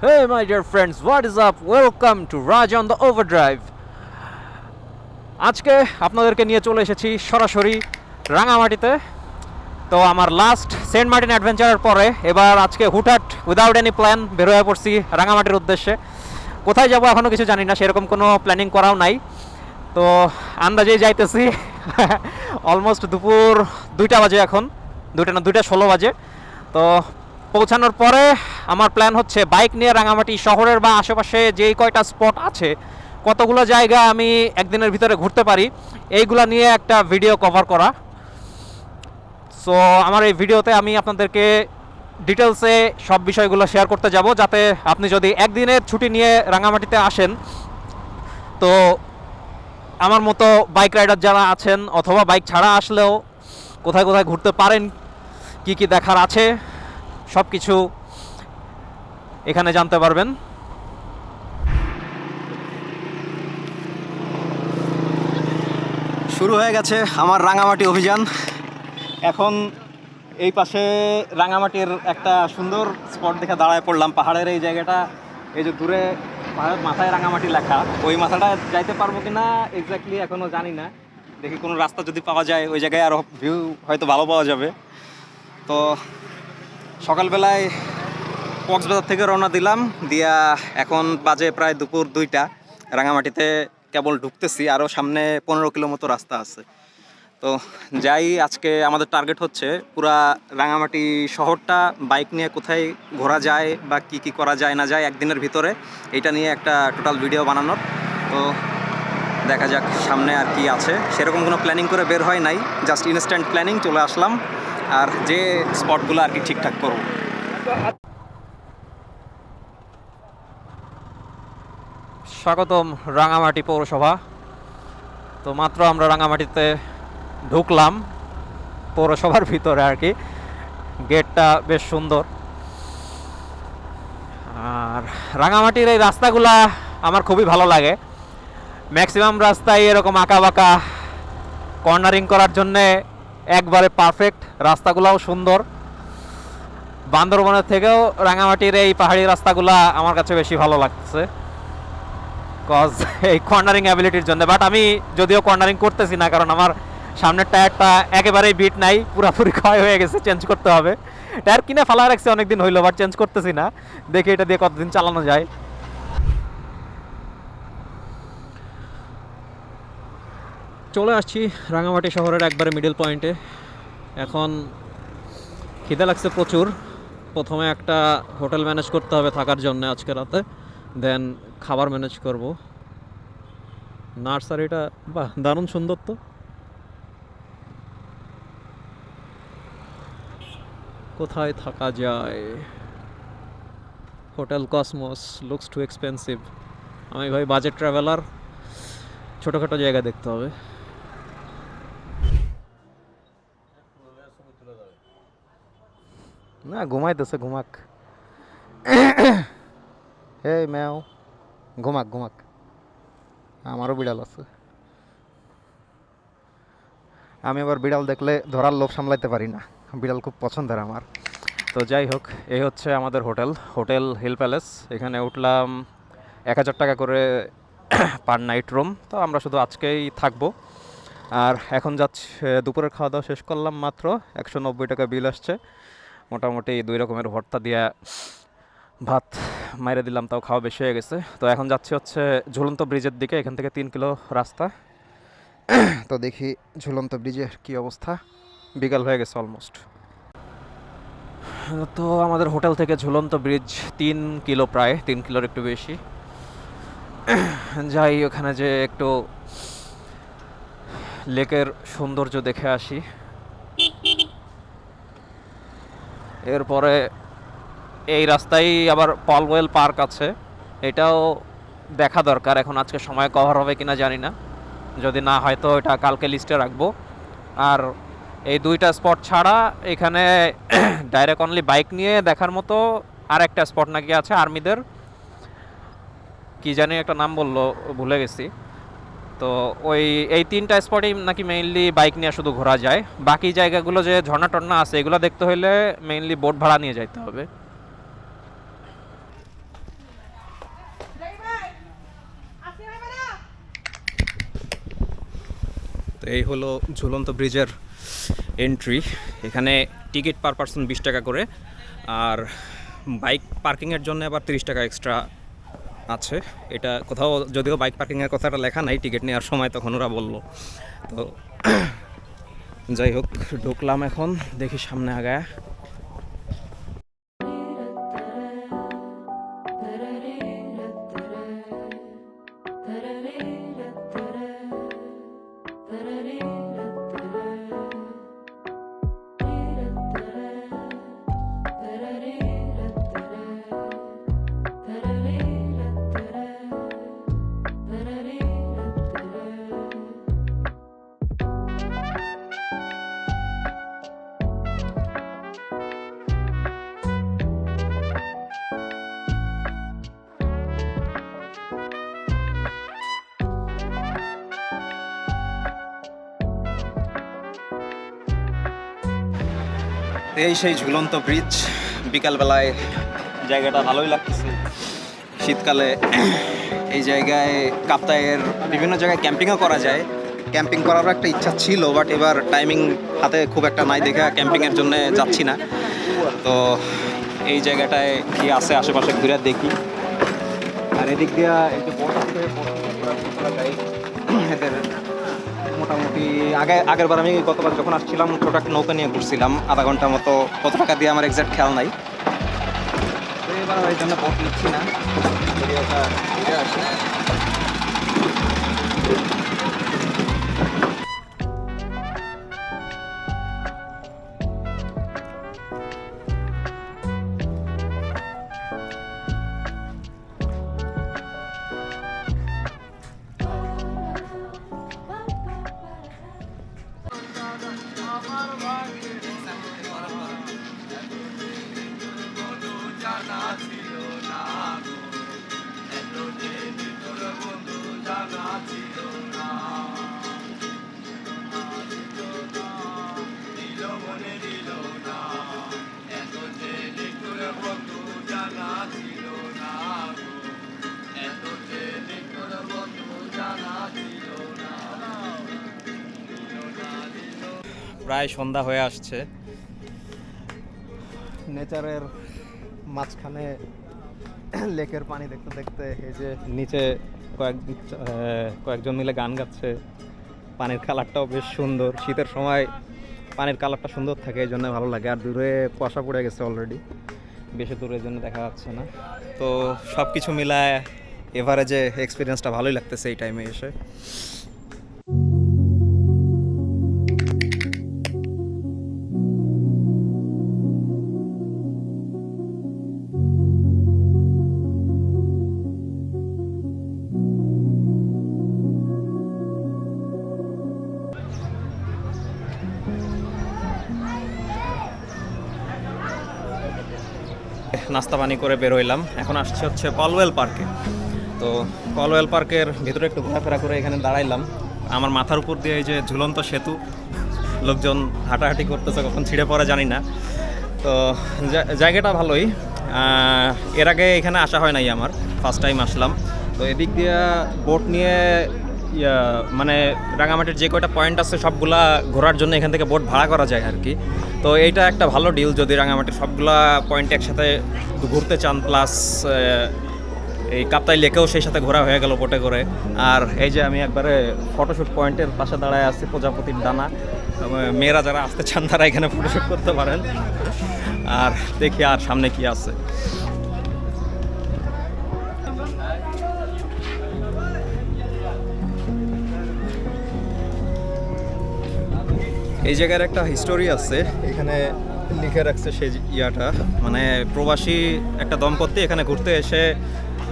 Hey, my dear friends, what is up? Welcome to Raj on the Overdrive. আজকে আপনাদেরকে নিয়ে চলে এসেছি সরাসরি রাঙামাটিতে তো আমার লাস্ট সেন্ট মার্টিন অ্যাডভেঞ্চারের পরে এবার আজকে হুটহাট উইদাউট এনি প্ল্যান বের হয়ে পড়ছি রাঙামাটির উদ্দেশ্যে কোথায় যাব এখনও কিছু জানি না সেরকম কোনো প্ল্যানিং করাও নাই তো আন্দাজেই যাইতেছি অলমোস্ট দুপুর দুইটা বাজে এখন দুইটা না দুইটা ষোলো বাজে তো পৌঁছানোর পরে আমার প্ল্যান হচ্ছে বাইক নিয়ে রাঙামাটি শহরের বা আশেপাশে যেই কয়টা স্পট আছে, কতগুলো জায়গা আমি একদিনের ভিতরে ঘুরতে পারি, এইগুলা নিয়ে একটা ভিডিও কভার করা। সো আমার এই ভিডিওতে আমি আপনাদেরকে ডিটেলসে সব বিষয়গুলো শেয়ার করতে যাব, যাতে আপনি যদি একদিনের ছুটি নিয়ে রাঙামাটিতে আসেন, তো আমার মতো বাইক রাইডার যারা আছেন অথবা বাইক ছাড়া আসলেও কোথায় কোথায় ঘুরতে পারেন, কি কি দেখার আছে সব কিছু এখানে জানতে পারবেন। শুরু হয়ে গেছে আমার রাঙামাটি অভিযান। এখন এই পাশে রাঙামাটির একটা সুন্দর স্পট দেখে দাঁড়ায় পড়লাম। পাহাড়ের এই জায়গাটা, এই যে দূরে পাহাড়ের মাথায় রাঙামাটি লেখা। ওই মাথাটা যাইতে পারব কিনা এক্স্যাক্টলি এখনও জানি না। দেখি কোনো রাস্তা যদি পাওয়া যায়, ওই জায়গায় আরও ভিউ হয়তো ভালো পাওয়া যাবে। তো সকালবেলায় কক্সবাজার থেকে রওনা দিলাম, দিয়া এখন বাজে প্রায় দুপুর দুইটা। রাঙামাটিতে কেবল ঢুকতেছি আরও সামনে পনেরো কিলো মতো রাস্তা আছে। তো যাই, আজকে আমাদের টার্গেট হচ্ছে পুরা রাঙামাটি শহরটা বাইক নিয়ে কোথায় ঘোরা যায় বা কি কি করা যায় না যায় একদিনের ভিতরে, এটা নিয়ে একটা টোটাল ভিডিও বানানোর। তো দেখা যাক সামনে আর কি আছে। সেরকম কোনো প্ল্যানিং করে বের হয় নাই জাস্ট ইনস্ট্যান্ট প্ল্যানিং চলে আসলাম। আর যে স্পটগুলো আর কি ঠিকঠাক করব। স্বাগতম রাঙামাটি পৌরসভা। তো মাত্র আমরা রাঙামাটিতে ঢুকলাম, পৌরসভার ভিতরে আর কি। গেটটা বেশ সুন্দর। আর রাঙামাটির এই রাস্তাগুলা আমার খুবই ভালো লাগে। ম্যাক্সিমাম রাস্তায় এরকম আঁকা বাঁকা কর্নারিং করার জন্যে একবারে পারফেক্ট রাস্তাগুলাও সুন্দর। বান্দরবনের থেকেও রাঙামাটির এই পাহাড়ি রাস্তাগুলা আমার কাছে বেশি ভালো লাগছে। কজ এই কর্নারিং অ্যাবিলিটির জন্য। বাট আমি যদিও কর্নারিং করতেছি না, কারণ আমার সামনের টায়ারটা একেবারেই বিট নাই, পুরাপুরি ক্ষয় হয়ে গেছে চেঞ্জ করতে হবে। টায়ার কিনে ফেলা রাখছে, অনেকদিন হইল বাট চেঞ্জ করতেছি না। দেখি এটা দিয়ে কতদিন চালানো যায়। চলে আসছি রাঙামাটি শহরের একবারে মিডল পয়েন্টে এখন খিদে লাগছে প্রচুর। প্রথমে একটা হোটেল ম্যানেজ করতে হবে থাকার জন্য আজকে রাতে। দেন খাবার ম্যানেজ করব। নার্সারিটা, বাহ, দারুণ সুন্দর তো। কোথায় থাকা যায়? Hotel Cosmos looks too expensive আমি ভাই বাজেট ট্রাভেলার ছোটোখাটো জায়গা দেখতে হবে। না ঘুমাইতেছে ঘুমাক। হে ম্যাও ঘুমাক ঘুমাক। আমারও বিড়াল আছে। আমি আবার বিড়াল দেখলে ধরার লোভ সামলাইতে পারি না। বিড়াল খুব পছন্দের আমার। তো যাই হোক এই হচ্ছে আমাদের হোটেল। Hotel hill palace. এখানে উঠলাম এক হাজার টাকা করে পার নাইট রুম। তো আমরা শুধু আজকেই থাকব। আর এখন যাচ্ছে, দুপুরের খাওয়া দাওয়া শেষ করলাম মাত্র। একশো নব্বই টাকা বিল আসছে। মোটামুটি দুই রকমের ভর্তা দিয়া ভাত মাইরে দিলাম, তাও খাওয়া বেশি হয়ে গেছে। তো এখন যাচ্ছি হচ্ছে ঝুলন্ত ব্রিজের দিকে, এখান থেকে তিন কিলো রাস্তা। তো দেখি ঝুলন্ত ব্রিজের কি অবস্থা। বিকাল হয়ে গেছে অলমোস্ট তো আমাদের হোটেল থেকে ঝুলন্ত ব্রিজ তিন কিলো প্রায়, তিন কিলোর একটু বেশি। যাই, ওখানে যে একটু লেকের সৌন্দর্য দেখে আসি। এরপরে এই রাস্তায় আবার পলওয়েল পার্ক আছে। এটাও দেখা দরকার, এখন আজকে সময় কভার হবে কিনা জানি না। যদি না হয় তো এটা কালকে লিস্টে রাখব। আর এই দুইটা স্পট ছাড়া এখানে ডাইরেক্ট অনলি বাইক নিয়ে দেখার মতো আর একটা স্পট নাকি আছে আর্মিদের কি জানি একটা নাম বলল, ভুলে গেছি। তো ওই, এই তিনটা স্পটেই নাকি মেইনলি বাইক নিয়ে শুধু ঘোরা যায়। বাকি জায়গাগুলো যে ঝর্ণা টর্ণা আছে, এগুলো দেখতে হলে মেইনলি বোট ভাড়া নিয়ে যাইতে হবে। তো এই হলো ঝুলন্ত ব্রিজের এন্ট্রি এখানে টিকিট পার পার্সন বিশ টাকা করে, আর বাইক পার্কিংয়ের জন্য আবার তিরিশ টাকা এক্সট্রা আছে। এটা কোথাও যদিও বাইক পার্কিংয়ের কথাটা লেখা নাই টিকিট নেওয়ার সময় তখন ওরা বলল। তো যাই হোক, ঢুকলাম এখন, দেখি সামনে আগায়। এই সেই ঝুলন্ত ব্রিজ বিকালবেলায় জায়গাটা ভালোই লাগতেছে। শীতকালে এই জায়গায় কাপ্তায়ের বিভিন্ন জায়গায় ক্যাম্পিংও করা যায়। ক্যাম্পিং করারও একটা ইচ্ছা ছিল বাট এবার টাইমিং হাতে খুব একটা নাই দেখে ক্যাম্পিংয়ের জন্য যাচ্ছি না। তো এই জায়গাটায় কি আছে আশেপাশে ঘুরে দেখি। আর এদিক দিয়ে এই যে বোট আছে। এদের মোটামুটি আগে, আগের বার আমি গতবার যখন আসছিলাম ছোট একটা নৌকা নিয়ে ঘুরছিলাম, আধা ঘণ্টা মতো, কত টাকা দিয়ে আমার এক্সাক্ট খেয়াল নাই। এবার এই জন্য বোট নিচ্ছি না। প্রায় সন্ধ্যা হয়ে আসছে। নেচারের মাঝখানে লেকের পানি দেখতে দেখতে এই যে নিচে কয়েক কয়েকজন মিলে গান গাচ্ছে। পানির কালারটাও বেশ সুন্দর। শীতের সময় পানির কালারটা সুন্দর থাকে, এই জন্য ভালো লাগে। আর দূরে কুয়াশা পড়ে গেছে অলরেডি বেশি দূরের জন্য দেখা যাচ্ছে না। তো সব কিছু মিলায় এভারেজে এক্সপিরিয়েন্সটা ভালোই লাগতেছে এই টাইমে এসে। নাস্তা পানি করে বের হইলাম এখন আসছে হচ্ছে কলওয়েল পার্কে। তো কলওয়েল পার্কের ভিতরে একটু ঘোরাফেরা করে এখানে দাঁড়াইলাম। আমার মাথার উপর দিয়ে এই যে ঝুলন্ত সেতু, লোকজন হাঁটাহাঁটি করতেছে, কখন ছিঁড়ে পড়ে জানি না। তো জায়গাটা ভালোই। এর আগে এখানে আসা হয় নাই আমার ফার্স্ট টাইম আসলাম। তো এদিক দিয়ে বোট নিয়ে মানে রাঙামাটির যে কয়টা পয়েন্ট আছে, সবগুলা ঘোরার জন্য এখান থেকে বোট ভাড়া করা যায় আর কি। তো এইটা একটা ভালো ডিল যদি রাঙামাটির সবগুলা পয়েন্ট একসাথে ঘুরতে চান প্লাস এই কাপ্তাই লেকেও সেই সাথে ঘোরা হয়ে গেল বোটে করে। আর এই যে আমি একবারে ফটোশ্যুট পয়েন্টের পাশে দাঁড়ায় আছি, প্রজাপতির ডানা। মেয়েরা যারা আসতে চান, তারা এখানে ফটোশ্যুট করতে পারেন। আর দেখি আর সামনে কি আছে। এই জায়গার একটা হিস্টোরি আছে। এখানে লিখে রাখছে সেই ইয়াটা। মানে প্রবাসী একটা দম্পতি এখানে ঘুরতে এসে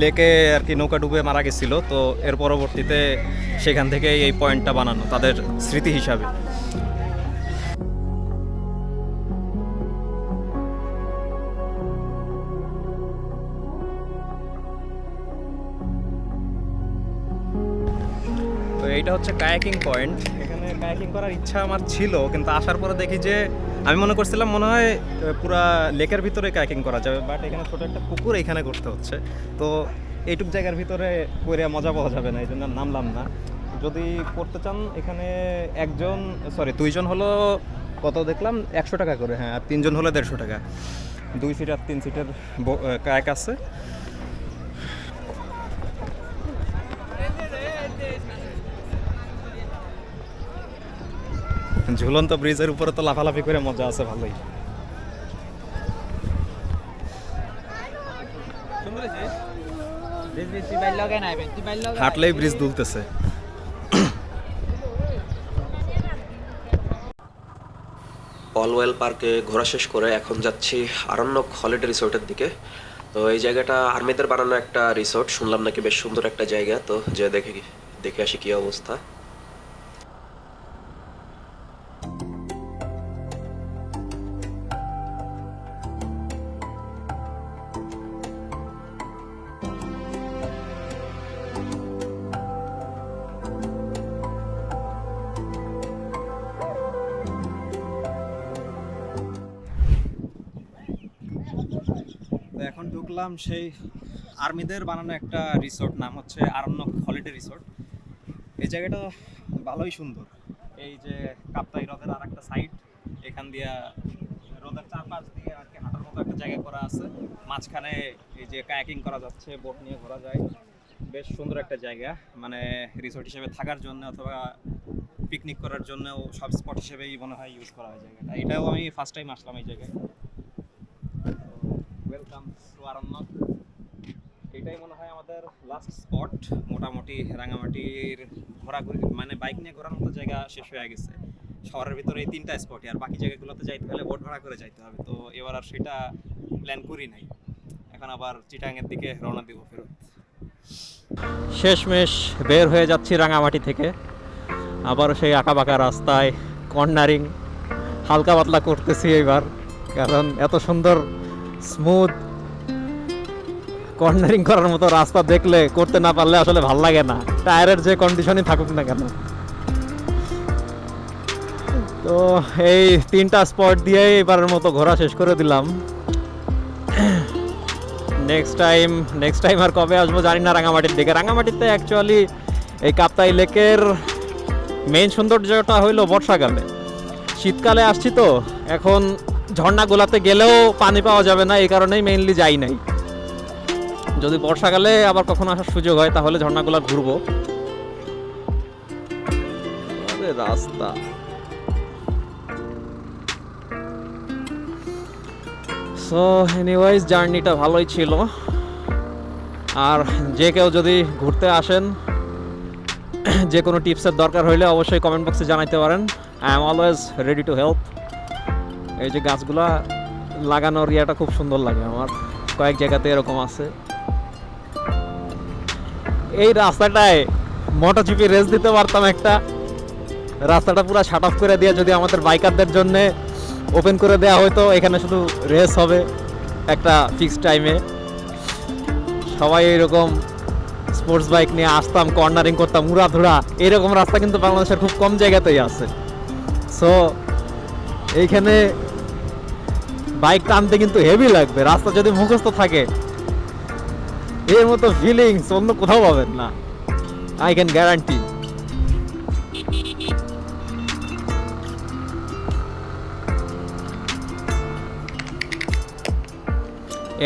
লেকে আর কি নৌকা ডুবে মারা গেছিল। তো এর পরবর্তীতে সেখান থেকে এই পয়েন্টটা বানানো, তাদের স্মৃতি হিসাবে। তো এইটা হচ্ছে কায়াকিং পয়েন্ট কায়াকিং করার ইচ্ছা আমার ছিল, কিন্তু আসার পরে দেখি যে আমি মনে করছিলাম মনে হয় পুরা লেকের ভিতরে কায়াকিং করা যাবে বাট এখানে ছোট একটা পুকুর এখানে করতে হচ্ছে। তো এইটুক জায়গার ভিতরে করে মজা পাওয়া যাবে না, এই জন্য নামলাম না। যদি করতে চান, এখানে একজন সরি দুইজন হলো কত দেখলাম? একশো টাকা করে হ্যাঁ আর তিনজন হলে দেড়শো টাকা। দুই সিট আর তিন সিটের কায়াক আছে। ঝুলন্ত ব্রিজের উপরে তো লাফালাফি করে মজা আছে ভালোই। হাঁটলেই ব্রিজ দুলতেছে। অলওয়েল পার্কে ঘোরা শেষ করে এখন যাচ্ছি আরণ্যক হলিডে রিসোর্টের দিকে। তো এই জায়গাটা আর্মিদের বানানো একটা রিসোর্ট, শুনলাম নাকি বেশ সুন্দর একটা জায়গা, তো যে দেখে দেখে আসি কি অবস্থা। এখন ঢুকলাম সেই আর্মিদের বানানো একটা রিসোর্ট, নাম হচ্ছে আরণ্যক হলিডে রিসোর্ট। এই জায়গাটা ভালোই সুন্দর। এই যে কাপ্তাই হ্রদের আর একটা সাইড এখান দিয়ে হ্রদের চারপাশ দিয়ে আর কি হাঁটার মতো একটা জায়গা করা আছে। মাঝখানে এই যে কায়াকিং করা যাচ্ছে, বোট নিয়ে ঘোরা যায়। বেশ সুন্দর একটা জায়গা। মানে রিসোর্ট হিসেবে থাকার জন্য অথবা পিকনিক করার জন্য সব স্পট হিসেবেই মনে হয় ইউজ করা হয় জায়গাটা। এটাও আমি ফার্স্ট টাইম আসলাম এই জায়গায়। ওয়েলকাম টু এটাই মনে হয় আমাদের লাস্ট স্পট মোটামুটি রাঙামাটির ঘোরাঘুরি মানে বাইক নিয়ে ঘোরার মতো জায়গা শেষ হয়ে গেছে। শহরের ভিতরে এই তিনটা স্পটই আর বাকি জায়গাগুলোতে যাইতে হলে বোট ভাড়া করে যাইতে হবে। তো এবার আর সেটা প্ল্যান করি নাই। এখন আবার চিটাঙের দিকে রওনা দিব ফেরত। শেষমেশ বের হয়ে যাচ্ছি রাঙামাটি থেকে। আবারও সেই আঁকা বাঁকা রাস্তায় কর্নারিং হালকা পাতলা করতেছি এবার। কারণ এত সুন্দর স্মুথ কর্নারিং করার মতো রাস্তা দেখলে করতে না পারলে আসলে ভালো লাগে না। টায়ারের যে কন্ডিশনই থাকুক না কেন। তো এই তিনটা স্পট দিয়ে এবারের মতো ঘোরা শেষ করে দিলাম। নেক্সট টাইম নেক্সট টাইম আর কবে আসব জানি না রাঙামাটির দিকে। রাঙামাটিতে অ্যাকচুয়ালি এই কাপ্তাই লেকের মেইন সৌন্দর্যটা হইল বর্ষাকালে। শীতকালে আসছি তো, এখন ঝর্ণাগুলাতে গেলেও পানি পাওয়া যাবে না, এই কারণেই মেইনলি যাই নাই। যদি বর্ষাকালে আবার কখনো আসার সুযোগ হয়, তাহলে ঝর্ণাগুলা ঘুরবো। রাস্তা। সো এনিওয়াইজ জার্নিটা ভালোই ছিল। আর যে কেউ যদি ঘুরতে আসেন, যে কোনো টিপসের দরকার হইলে অবশ্যই কমেন্ট বক্সে জানাইতে পারেন। I am always ready to help এই যে গাছগুলা লাগানোর ইয়েটা খুব সুন্দর লাগে আমার। কয়েক জায়গাতে এরকম আছে। এই রাস্তাটায় মোটরজিপি রেস দিতে পারতাম একটা। রাস্তাটা পুরো শাট অফ করে দিয়ে যদি আমাদের বাইকারদের জন্য ওপেন করে দেওয়া হয়তো এখানে শুধু রেস হবে একটা ফিক্সড টাইমে সবাই এরকম স্পোর্টস বাইক নিয়ে আসতাম কর্নারিং করতাম, উড়াধুরা। এরকম রাস্তা কিন্তু বাংলাদেশের খুব কম জায়গাতেই আছে। সো এইখানে বাইক টানতে কিন্তু হেভি লাগবে, রাস্তা যদি মুখস্থ থাকে। এর মতো ফিলিংস অন্য কোথাও পাবেন না। আই ক্যান গ্যারান্টি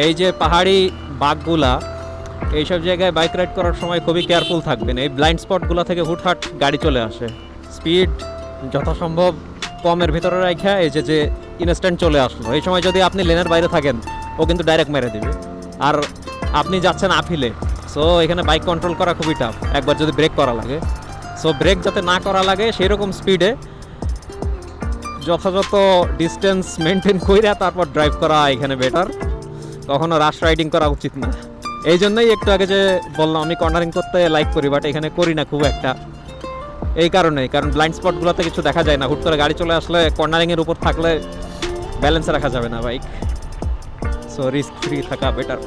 এই যে পাহাড়ি বাঘগুলা, এইসব জায়গায় বাইক রাইড করার সময় খুবই কেয়ারফুল থাকবেন। এই ব্লাইন্ড স্পটগুলো থেকে হুটহাট গাড়ি চলে আসে। স্পিড যথাসম্ভব কমের ভিতরে রাখা এই যে যে ইনস্ট্যান্ট চলে আসলো। এই সময় যদি আপনি লেনের বাইরে থাকেন, ও কিন্তু ডাইরেক্ট মেরে দেবে। আর আপনি যাচ্ছেন আফিলে সো এখানে বাইক কন্ট্রোল করা খুবই টাফ একবার যদি ব্রেক করা লাগে। সো ব্রেক যাতে না করা লাগে সেই রকম স্পিডে যথাযথ ডিস্টেন্স মেনটেন কইরা তারপর ড্রাইভ করা এখানে বেটার কখনো রাশ রাইডিং করা উচিত না। এই জন্যই একটু আগে যে বললাম, আমি কর্নারিং করতে লাইক করি বাট এখানে করি না খুব একটা। এই কারণে কারণ ব্লাইন্ড স্পটগুলোতে কিছু দেখা যায় না। হুট করে গাড়ি চলে আসলে কর্নারিংয়ের উপর থাকলে ব্যালেন্সে রাখা যাবে না বাইক সো রিস্ক ফ্রি থাকা বেটার